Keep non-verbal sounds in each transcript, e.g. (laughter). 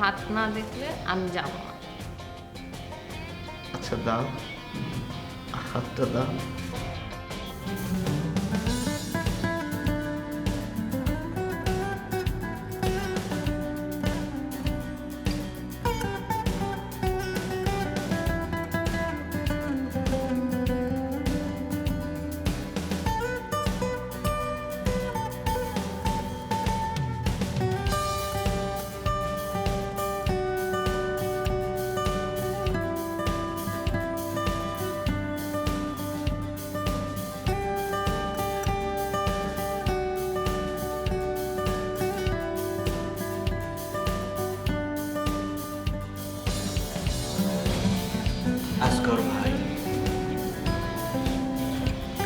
হাত না দেখলে আমি যাব না। আচ্ছা দাও হাতটা দাও।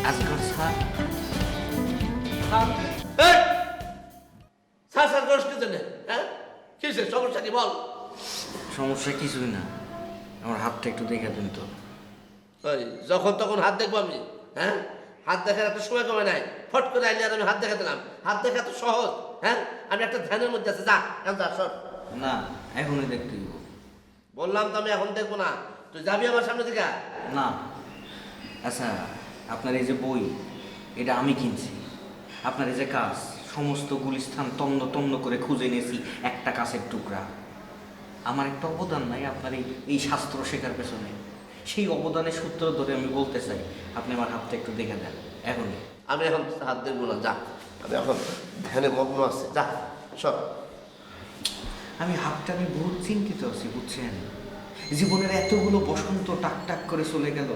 আজগর স্যার এই! স্যার স্যার করিস কি জন্যে হ্যাঁ? কি সমস্যা কি বল। সমস্যা কিছুই না। আমার হাতটা একটু দেখে দিন তো। ওই যখন তখন হাত দেখব আমি হ্যাঁ? হাত দেখার এত সময় কমে নাই। ফট করে আইলে আর আমি হাত দেখা দিলাম হাত দেখা তো সহজ হ্যাঁ? আমি একটা ধ্যানের মধ্যে আছে যা এখন যা সর। না এখনই দেখতে দিব। বললাম তো আমি এখন দেখব না। তুই যাবি আমার সামনে থেকে না। আচ্ছা আপনার এই যে বই এটা আমি কিনছি। আপনার এই যে কাজ সমস্ত গুলিস্থান তন্ন তন্ন করে খুঁজে নিয়েছি একটা কাছের টুকরা। আমার একটা অবদান নাই আপনার এই এই শাস্ত্র শেখার পেছনে। সেই অবদানের সূত্র ধরে আমি বলতে চাই আপনি আমার হাতটা একটু দেখে দেন এখনই। আমি এখন হাত দেখব না যা। আমি এখন ধ্যানে মগ্ন আছে যা সব আমি হাতটা আমি বহুত চিন্তিত আছি বুঝছেন? জীবনের এতগুলো বসন্ত টাক টাক করে চলে গেল।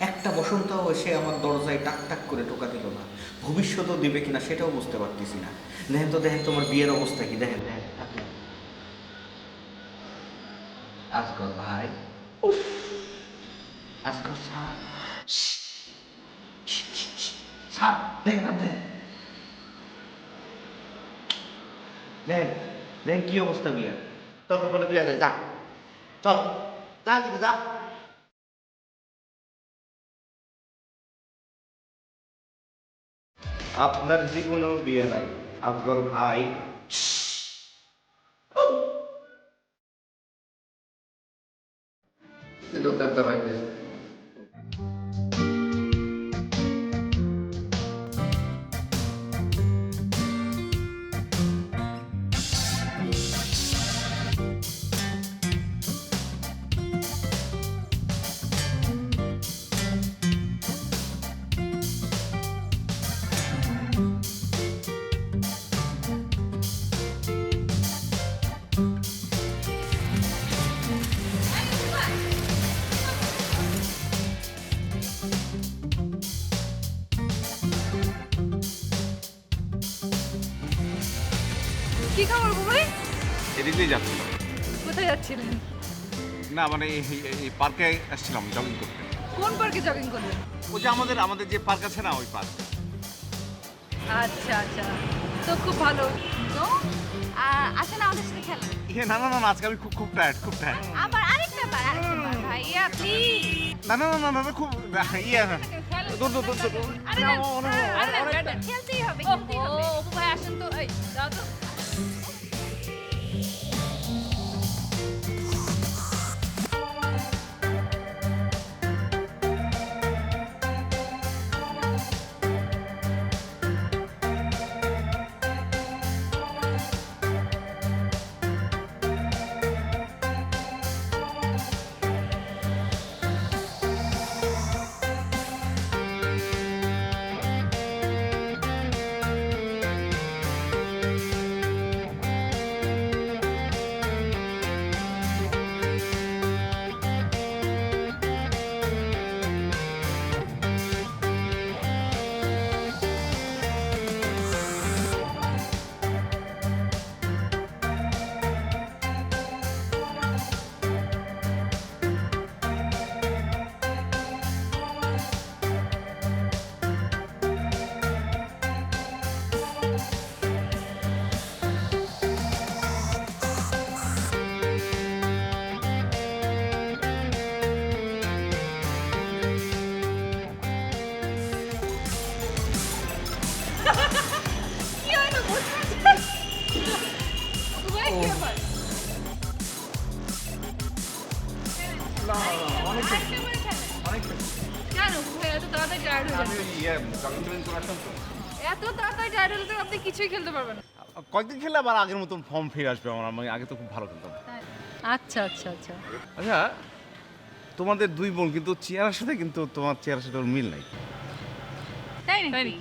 একটা বসন্ত এসে আমার দরজায় টাক টাক করে টোকা দিল না। ভবিষ্যতেও দিবে কিনা সেটাও বুঝতে পারতেছি না। দেখেন তো দেখেন তোমার বিয়ের অবস্থা কি দেখেন। দেখেন আপনি। আজকর ভাই। আজকর স্যার। স্যার দেখেন আপনি। দেখেন দেখেন কি অবস্থা বিয়ের। তোর কখনো বিয়ে যা। চল যা যা। আপনার জীবনেও বিয়ে নাই আপনার ভাই। ভাই কি খবর বুবই এদিক দিয়ে যাচ্ছি। কোথায় যাচ্ছিলেন? না মানে এই- এই- এই পার্কে আসছিলাম জগিং করতে। কোন পার্কে জগিং করলেন? ওই যে আমাদের আমাদের যে পার্ক আছে না ওই পার্ক আচ্ছা আচ্ছা। তো খুব ভালো। তো আ- আসেন আমাদের সাথে খেলেন ইয়ে না না না না, আজকে আমি খুব খুব টায়ার্ড খুব টায়ার্ড আবার আরেকটা বার আরেকটা বার ভাইয়া প্লিজ না না না না না না, খুব ইয়ে দূর দূর দূর দূর। আরে না, না, না, খেলতেই হবে খেলতেই হবে। অপু ভাই আসেন তো এই খেলতে পারবেন? না কয়েকদিন খেললে আবার আগের মতন ফর্ম ফিরে আসবে আমার আমি আগে তো খুব ভালো খেলতাম। আচ্ছা আচ্ছা আচ্ছা। আচ্ছা তোমাদের দুই বোন কিন্তু চেয়ারের সাথে কিন্তু তোমার চেয়ারের সাথে ওর মিল নাই। তাই নাকি?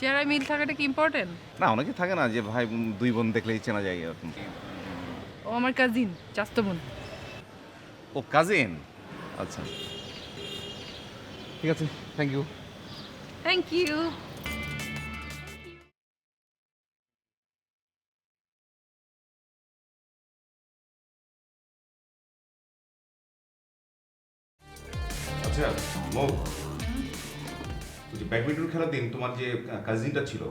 চেহারায় মিল থাকাটা কি ইম্পর্টেন্ট না অনেকে থাকে না যে ভাই বোন, দুই বোন দেখলেই চেনা যায় এরকম। ও আমার কাজিন চাস্তো বোন। ও কাজিন আচ্ছা। ঠিক আছে থ্যাংক ইউ থ্যাংক ইউ খেলার দিন তোমার যে কাজিনটা ছিল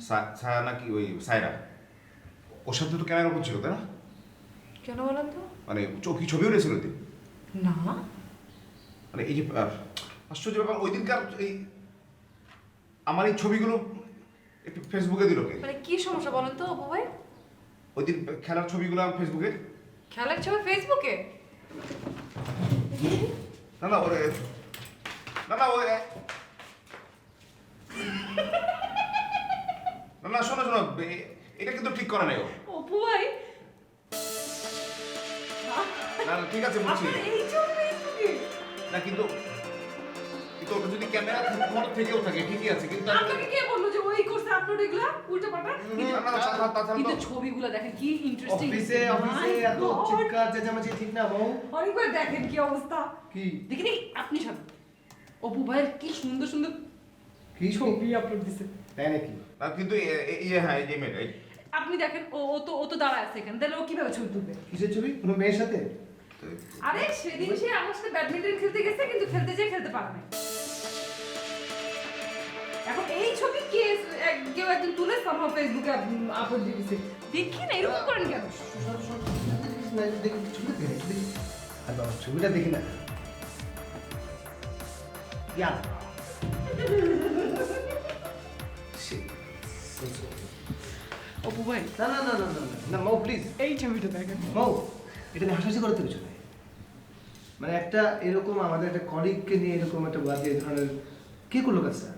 সা- ছায়া নাকি ওই সায়রা ওর সাথে তো ক্যামেরা করছিল তাই না? কেন তো? মানে ছবিও রয়েছিল ওই দিন। না। মানে এই যে আশ্চর্য ব্যাপার ওই দিনকার এই আমার এই ছবিগুলো একটু ফেসবুকে দিল কে? মানে কি সমস্যা বলেন তো অপু ভাই? ওই দিন খেলার ছবিগুলো ফেসবুকে খেলার ছবি ফেসবুকে না না ওরে না না ওরে না না শোনো শোনো এটা কিন্তু ঠিক করে নাই ও অপু ভাই না না ঠিক আছে বুঝছি। এই ছবি না কিন্তু কিন্তু ওটা যদি ক্যামেরা ফটো থেকেও থাকে ঠিকই আছে কিন্তু আপনাকে কে বলল যে ওই করছে আপলোড এগুলা? উল্টো তাছাড়া কিন্তু ছবিগুলো দেখেন কি ইন্টারেস্টিং অফিসে অফিসে এত চিৎকার চেঁচামেচি ঠিক না বউ? অনেকবার দেখেন কি অবস্থা। কি? দেখেন আপনি সব অপু ভাইয়ের কি সুন্দর সুন্দর কি ছবি আপলোড দিছে। তাই নাকি? না, কিন্তু ইয়ে হ্যাঁ এই যে মেয়েটা আপনি দেখেন ও ও তো ও তো দাঁড়ায় আছে এখানে। তাহলে ও কীভাবে ছবি তুলবে? কিসের ছবি? কোনো মেয়ের সাথে? আরে সেদিন সে আমার সাথে ব্যাডমিন্টন খেলতে গেছে কিন্তু খেলতে যেয়ে খেলতে পারে না এখন এই ছবি কে এক- কেউ একজন তুলে সামহাও ফেসবুকে আপলোড দিয়ে দিছে। দেখি না এরকম করেন কেন? ছবিটা দেখি, না। ইয়া. অপু ভাই না না না না না না, মৌ প্লিজ এই ছবিটা দেখেন মৌ এটা নিয়ে হাসাহাসি করতে কিছু নেই মানে একটা এরকম আমাদের একটা কলিগকে নিয়ে এরকম একটা বাজে ধরনের কে করল কাজটা?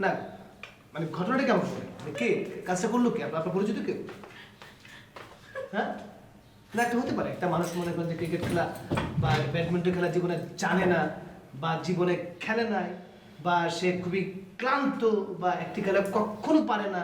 না মানে ঘটনাটা কেমন করে মানে কে? কাজটা করল কে? আপনার আপনার পরিচিত কেউ? হ্যাঁ? না একটা হতে পারে। একটা মানুষ মনে করেন যে ক্রিকেট খেলা বা ব্যাডমিন্টন খেলা জীবনে জানে না বা জীবনে খেলে নাই। বা সে খুবই ক্লান্ত বা একটি খেলা কখনো পারে না।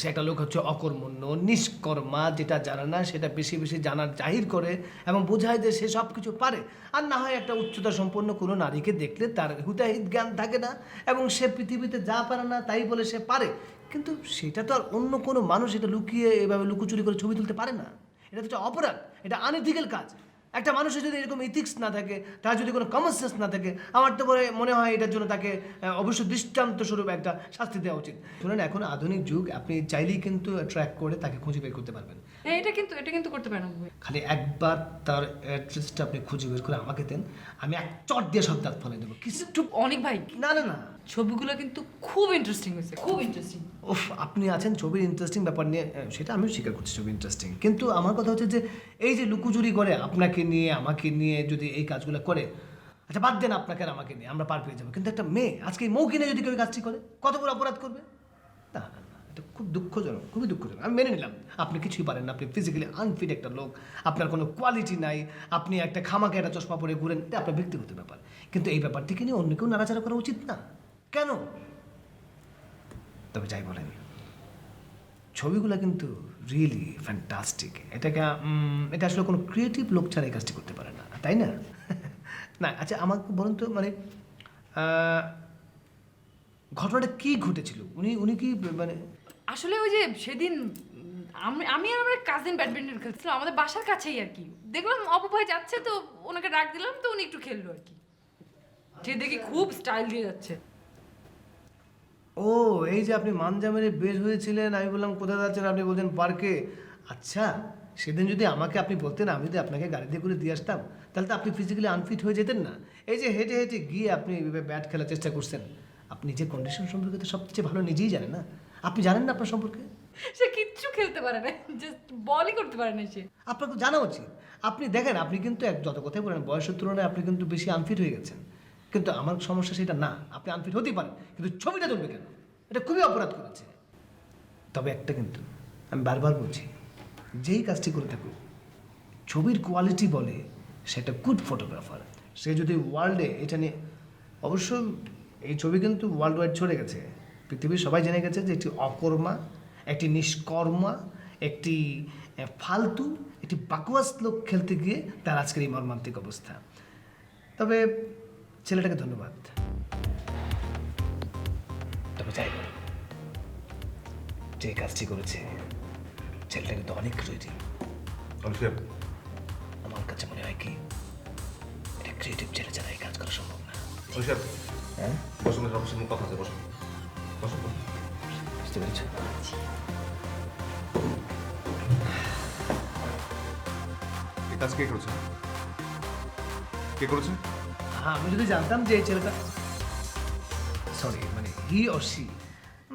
সে একটা লোক হচ্ছে অকর্মণ্য, নিষ্কর্মা, যেটা জানে না, সেটা বেশি বেশি জানার জাহির করে এবং বোঝায় যে সে সব কিছু পারে। আর না হয় একটা উচ্চতা সম্পন্ন কোনো নারীকে দেখলে তার হুতাহিত জ্ঞান থাকে না এবং সে পৃথিবীতে যা পারে না তাই বলে সে পারে। কিন্তু সেটা তো আর অন্য কোনো মানুষ এটা লুকিয়ে এভাবে লুকোচুরি করে ছবি তুলতে পারে না। এটা তো অপরাধ, এটা আনইথিক্যাল কাজ। একটা মানুষের যদি এরকম ইথিক্স না থাকে তার যদি কোনো কমন সেন্স না থাকে আমার তো মনে মনে হয় এটার জন্য তাকে আহ, অবশ্যই দৃষ্টান্ত স্বরূপ একটা শাস্তি দেওয়া উচিত। শুনেন এখন আধুনিক যুগ আপনি চাইলেই কিন্তু ট্র্যাক করে তাকে খুঁজে বের করতে পারবেন। হ্যাঁ এটা কিন্তু এটা কিন্তু করতে পারেন। খালি একবার তার অ্যাড্রেসটা আপনি খুঁজে বের করে আমাকে দেন আমি এক চট দিয়ে সব দাঁত ফলে দেবো। কিছু অনেক ভাই। না না না। ছবিগুলো কিন্তু খুব ইন্টারেস্টিং হয়েছে খুব ইন্টারেস্টিং উফ আপনি আছেন ছবির ইন্টারেস্টিং ব্যাপার নিয়ে সেটা আমিও স্বীকার করছি ছবি ইন্টারেস্টিং কিন্তু আমার কথা হচ্ছে যে এই যে লুকোচুরি করে আপনাকে নিয়ে, আমাকে নিয়ে যদি এই কাজগুলো করে আচ্ছা বাদ দেন আপনাকে আর আমাকে নিয়ে, আমরা পার পেয়ে যাব। কিন্তু একটা মেয়ে, আজকে এই মৌকে নিয়ে যদি কেউ কাজটি করে কত বড় অপরাধ করবে? না না না, এটা খুব দুঃখজনক, খুবই দুঃখজনক। আমি মেনে নিলাম, আপনি কিছুই পারেন না, আপনি ফিজিক্যালি আনফিট একটা লোক, আপনার কোনো কোয়ালিটি নাই, আপনি একটা খামাকে একটা চশমা পরে ঘুরেন, এটা আপনার ব্যক্তিগত ব্যাপার। কিন্তু এই ব্যাপারটিকে নিয়ে অন্য কেউ নাড়াচাড়া করা উচিত না। কেন? তবে যাই বলেন, ছবিগুলো কিন্তু রিয়েলি ফ্যান্টাস্টিক এটাকে এটা আসলে কোনো ক্রিয়েটিভ লোক ছাড়া এই কাজটি করতে পারে না, তাই না? (laughs) না আচ্ছা আমাকে বলুন তো মানে ঘটনাটা কি ঘটেছিল? উনি উনি কি মানে আসলে ওই যে সেদিন, আমি আমি আর আমার কাজিন ব্যাডমিন্টন খেলছিলাম, আমাদের বাসার কাছেই আর কি। দেখলাম অপভয় যাচ্ছে, তো ওনাকে ডাক দিলাম, তো উনি একটু খেললো আর কি। সে দেখি খুব স্টাইল দিয়ে যাচ্ছে। ও এই যে আপনি মানজা মেরে বের হয়েছিলেন আমি বললাম কোথায় যাচ্ছেন আপনি? বলছেন পার্কে। আচ্ছা সেদিন যদি আমাকে আপনি বলতেন আমি যদি আপনাকে গাড়ি দিয়ে করে দিয়ে আসতাম তাহলে তো আপনি ফিজিক্যালি আনফিট হয়ে যেতেন না। এই যে হেঁটে হেঁটে গিয়ে আপনি এইভাবে ব্যাট খেলার চেষ্টা করছেন আপনি যে কন্ডিশন সম্পর্কে তো সবচেয়ে ভালো নিজেই জানেন না। আপনি জানেন না আপনার সম্পর্কে? সে কিচ্ছু খেলতে পারে না জাস্ট বলই করতে পারে না সে। আপনার তো জানা উচিত। আপনি দেখেন আপনি কিন্তু এক যত কথাই বলেন বয়সের তুলনায় আপনি কিন্তু বেশি আনফিট হয়ে গেছেন। কিন্তু আমার সমস্যা সেটা না, আপনি আনফিট হতেই পারেন, কিন্তু ছবিটা তুলবে কেন? এটা খুবই অপরাধ করেছে। তবে একটা কিন্তু আমি বারবার বলছি, যেই কাজটি করে থাকুক, ছবির কোয়ালিটি বলে সেটা গুড ফটোগ্রাফার সে যদি ওয়ার্ল্ডে এটা নিয়ে, অবশ্য এই ছবি কিন্তু ওয়ার্ল্ড ওয়াইড ছড়ে গেছে। পৃথিবীর সবাই জেনে গেছে যে একটি অকর্মা, একটি নিষ্কর্মা, একটি ফালতু, একটি বাকওয়াস লোক খেলতে গিয়ে তার আজকের এই মর্মান্তিক অবস্থা। তবে ছেলেটাকে ধন্যবাদ। তবে যাই বলো যে কাজটি করেছে ছেলেটা কিন্তু অনেক ক্রিয়েটিভ আমার কাছে মনে হয় কি এটা ক্রিয়েটিভ ছেলে ছাড়া এই কাজ করা সম্ভব না। হ্যাঁ? বসুন মধ্যে কথা আছে বসুন। বসুন বসুন। বুঝতে পেরেছ? কাজ কে করেছে? কে করেছে? হ্যাঁ আমি যদি জানতাম যে এই ছেলেটা সরি মানে হি অর সি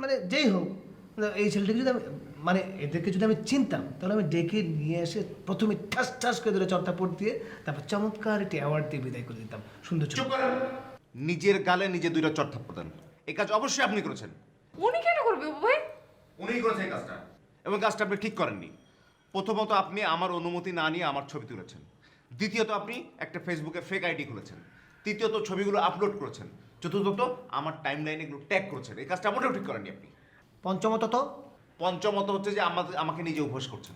মানে যেই হোক মানে এই ছেলেটাকে যদি আমি মানে এদেরকে যদি আমি চিনতাম তাহলে আমি ডেকে নিয়ে এসে প্রথমে ঠাস ঠাস করে ধরে চর্তাপট দিয়ে তারপর চমৎকার একটি অ্যাওয়ার্ড দিয়ে বিদায় করে দিতাম। সুন্দর চুপ করেন নিজের গালে নিজে দুইটা চট থাপ্পড় দেন। এই কাজ অবশ্যই আপনি করেছেন। উনি কেন করবে অপু ভাই? উনিই করেছেন এই কাজটা। এবং কাজটা আপনি ঠিক করেননি। প্রথমত আপনি আমার অনুমতি না নিয়ে আমার ছবি তুলেছেন। দ্বিতীয়ত আপনি একটা ফেসবুকে ফেক আইডি খুলেছেন। তৃতীয়ত ছবিগুলো আপলোড করেছেন। চতুর্থত আমার টাইম লাইনে এগুলো ট্যাগ করেছেন। এই কাজটা মোটেও ঠিক করেননি আপনি। পঞ্চমত তো পঞ্চমত হচ্ছে যে আমাদের আমাকে নিজে উপহাস করছেন।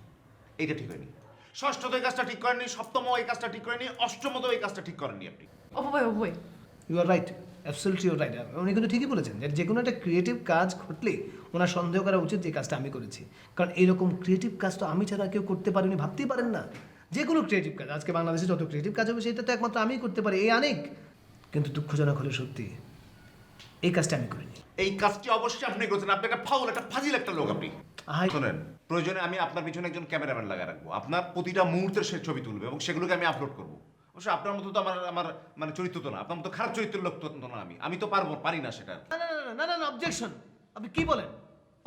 এইটা ঠিক হয়নি। ষষ্ঠত এই কাজটা ঠিক করেননি সপ্তম এই কাজটা ঠিক করেননি অষ্টমত এই কাজটা ঠিক করেননি আপনি। অপু ভাই অপু ভাই। You are right absolutely your right উনি কিন্তু ঠিকই বলেছেন যে যে কোনো একটা ক্রিয়েটিভ কাজ ঘটলে ওনার সন্দেহ করা উচিত যে কাজটা আমি করেছি। কারণ এরকম ক্রিয়েটিভ কাজ তো আমি ছাড়া কেউ করতে পারেনি ভাবতেই পারেন না। যে কোনো ক্রিয়েটিভ কাজ আজকে বাংলাদেশে যত ক্রিয়েটিভ কাজ হবে সেটা তো একমাত্র আমিই করতে পারি এই অনেক কিন্তু দুঃখজনক হলে সত্যি এই কাজটা আমি করিনি। এই কাজটি অবশ্যই আপনি করছেন আপনি একটা ফাউল একটা ফাজিল একটা লোক আপনি। শোনেন প্রয়োজনে আমি আপনার পিছনে একজন ক্যামেরাম্যান লাগিয়ে রাখব। আপনার প্রতিটা মুহূর্তের সে ছবি তুলবে এবং সেগুলোকে আমি আপলোড করব। অবশ্য আপনার মতো তো আমার আমার মানে চরিত্র তো না আপনার মতো খারাপ চরিত্রের লোক তো না আমি। আমি তো পারব পারি না সেটা না না না, না না না অবজেকশন আপনি কি বলেন?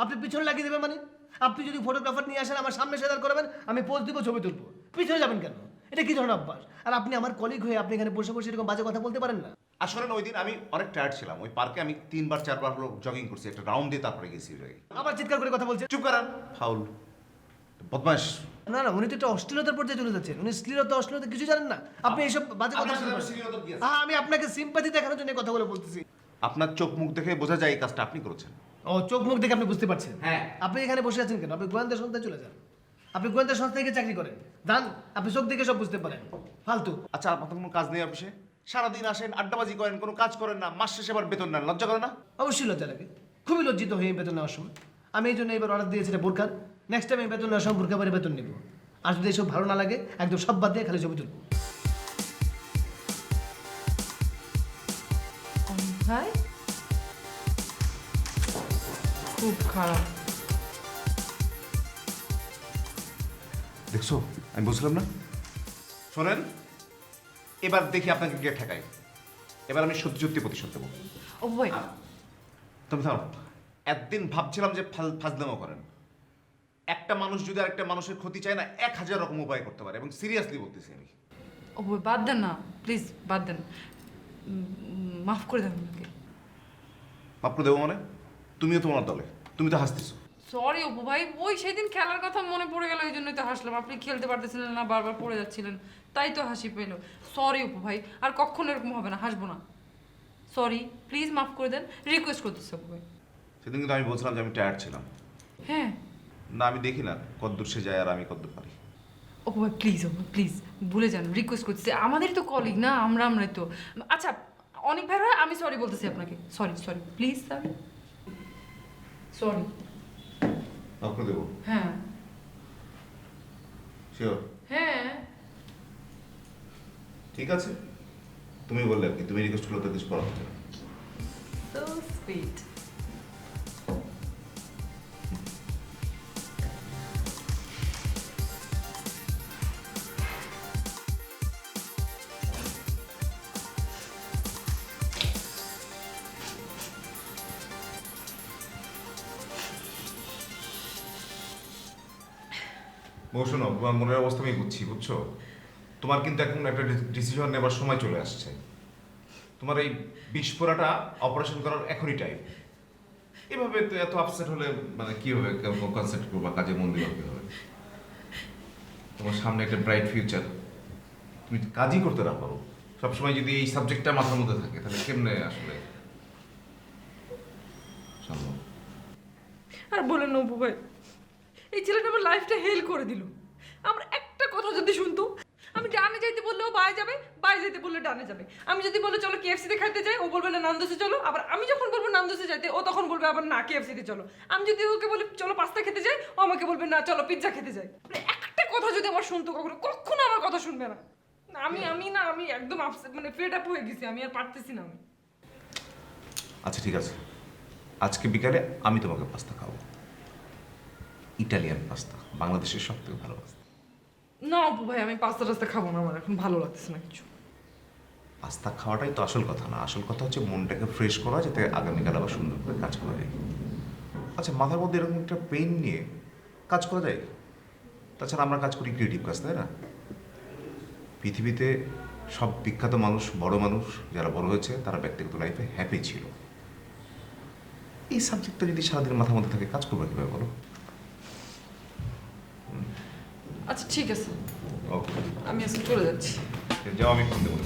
আপনি পিছনে লাগিয়ে দেবেন মানে? আপনি যদি ফটোগ্রাফার নিয়ে আসেন আমার সামনে সেদার করবেন আমি পোজ দিব ছবি তুলবো। পিছনে যাবেন কেন? এটা কি ধরনের অভ্যাস? আর আপনি আমার কলিগ হয়ে আপনি এখানে বসে বসে এরকম বাজে কথা বলতে পারেন না? আসলে ওই দিন আমি অনেক টায়ার্ড ছিলাম। ওই পার্কে আমি তিনবার চারবার হলো জগিং করছি একটা রাউন্ড দিয়ে তারপরে গেছি আবার চিৎকার করে কথা বলছেন? চুপ করান ফাউল বদমাস না না উনি তো একটা অশ্লীলতার পর্যায়ে চলে যাচ্ছেন। উনি শ্লীলতা অশ্লীলতা কিছু জানেন না? আপনি এইসব বাজে কথা? হ্যাঁ আমি আপনাকে সিম্পাথি দেখানোর জন্য কথাগুলো বলতেছি? আপনার চোখ মুখ দেখে বোঝা যায় এই কাজটা আপনি করেছেন। ও চোখ মুখ দেখে আপনি বুঝতে পারছেন? হ্যাঁ। আপনি এখানে বসে আছেন কেন? আপনি গোয়েন্দা সংস্থায় চলে যান। আপনি গোয়েন্দা সংস্থায় গিয়ে চাকরি করেন। যান আপনি চোখ দেখে সব বুঝতে পারেন। ফালতু। আচ্ছা আপনার কোনো কাজ নেই অফিসে? সারাদিন আসেন আড্ডাবাজি করেন কোনো কাজ করেন না মাস শেষে আবার বেতন নেন লজ্জা করে না? অবশ্যই লজ্জা লাগে। খুবই লজ্জিত হয়ে বেতন নেওয়ার সময়। আমি এই জন্য এবার অর্ডার দিয়েছি বোরখার। নেক্সট টাইম এই বেতন নেওয়ার সময় বোরখা পরে বেতন নিব। আর যদি এসব ভালো না লাগে একদম সব বাদ দিয়ে খালি ছবি তুলবো। ভাই? খুব খারাপ। দেখছ? আমি বুঝলাম না? শোনেন এবার দেখি আপনাকে গিয়ে ঠেকাই। এবার আমি সত্যি সত্যি প্রতিশোধ দেবো। ভাই। তুমি থামো। একদিন ভাবছিলাম যে ফাজ- ফাজলামো করেন। একটা মানুষ যদি আরেকটা মানুষের ক্ষতি চায় না এক হাজার রকম উপায় করতে পারে এবং সিরিয়াসলি বলতেছি আমি। ভাই বাদ দেন না। প্লিজ বাদ দেন। মাফ করে দেন আমাকে। মাপ করে দেবো মানে? তুমিও তোমার দলে। তুমি তো হাসতেছো। সরি অপু ভাই। ওই সেদিন খেলার কথা মনে পড়ে গেল এই জন্যই তো হাসলাম। আপনি খেলতে পারতেছিলেন না বারবার পড়ে যাচ্ছিলেন। তাই তো হাসি পেল। সরি অপু ভাই। আর কখনো এরকম হবে না হাসবো না। সরি প্লিজ মাফ করে দেন। রিকোয়েস্ট করতেছি অপু ভাই। সেদিন কিন্তু আমি বলছিলাম যে আমি টায়ার্ড ছিলাম। হ্যাঁ। না আমি দেখি না কদ্দূর সে যায় আর আমি কদ্দূর পারি। অপু ভাই প্লিজ অপু প্লিজ ভুলে যান। রিকোয়েস্ট করতেছি। আমাদেরই তো কলিগ না আমরা আমরাই তো। আচ্ছা অনেক ভাই হয় আমি সরি বলতেছি আপনাকে। Sorry sorry please sir sorry মাপ দেব? হ্যাঁ। শিওর হ্যাঁ। ঠিক আছে। তুমি বললে আপনি কি তুমি রিকোয়েস্ট করলে তো কিছু করা হচ্ছে না। সো সুইট শোনো, তোমার মনের অবস্থা আমি বুঝছি, বুঝছ? তোমার কিন্তু এখন একটা ডিসিশন নেবার সময় চলে আসছে। তোমার এই বিস্ফোরাটা অপারেশন করার এখনই টাইম এভাবে তো এত আপসেট হলে মানে কীভাবে কনসেন্ট্রেট করবা, কাজে মন দিবা কীভাবে তোমার সামনে একটা ব্রাইট ফিউচার তুমি কাজই করতে না পারো। সবসময় যদি এই সাবজেক্টটা মাথার মধ্যে থাকে, তাহলে কেমনে আসলে সম্ভব? আর বলেন অপু ভাই এই ছেলেটা আমার লাইফটা হেল করে দিল। আমার একটা কথা যদি শুনতো, আমি ডানে যাইতে বললেও বাই যাবে বাই যেতে বললে ডানে যাবে। আমি যদি বলে, চলো কেএফসিতে খাইতে যাই, ও বলবে, না, নান্দোসে চলো। আবার আমি যখন বলব, নান্দোসে যাইতে, ও তখন বলবে, আবার না কেএফসিতে চলো। আমি যদি ওকে বলি, চলো পাস্তা খেতে যাই, ও আমাকে বলবে, না, চলো পিৎজা খেতে যাই। মানে একটা কথা যদি আমার শুনতো কখনো কখনো আমার কথা শুনবে না। আমি আমি না, আমি একদম আপসেট মানে ফেড আপ হয়ে গেছি, আমি আর পারতেছি না আমি। আচ্ছা ঠিক আছে। আজকে বিকালে আমি তোমাকে পাস্তা খাব ইটালিয়ান পাস্তা বাংলাদেশের সব থেকে ভালো পাস্তা। না অপু ভাই আমি পাস্তা টাস্তা খাব না আমার এখন ভালো লাগতেছে না কিছু। পাস্তা খাওয়াটাই তো আসল কথা না আসল কথা হচ্ছে মনটাকে ফ্রেশ করা যাতে আগামীকাল আবার সুন্দর করে কাজ করা যায়। আচ্ছা মাথার মধ্যে এরকম একটা পেন নিয়ে কাজ করা যায়? তাছাড়া আমরা কাজ করি ক্রিয়েটিভ কাজ তাই না? পৃথিবীতে সব বিখ্যাত মানুষ বড় মানুষ যারা বড় হয়েছে তারা ব্যক্তিগত লাইফে হ্যাপি ছিল। এই সাবজেক্টটা যদি সারাদিন মাথার মধ্যে থাকে কাজ করবে কীভাবে বলো? আচ্ছা ঠিক আছে। ওকে আমি আজকে চলে যাচ্ছি। যাও আমি ফোন দেবো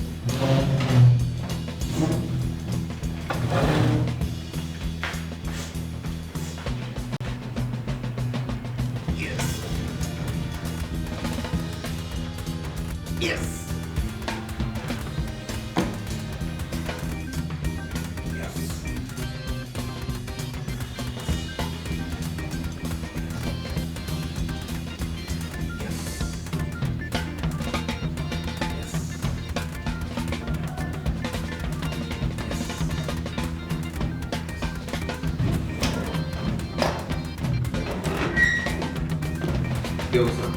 কি অবস্থা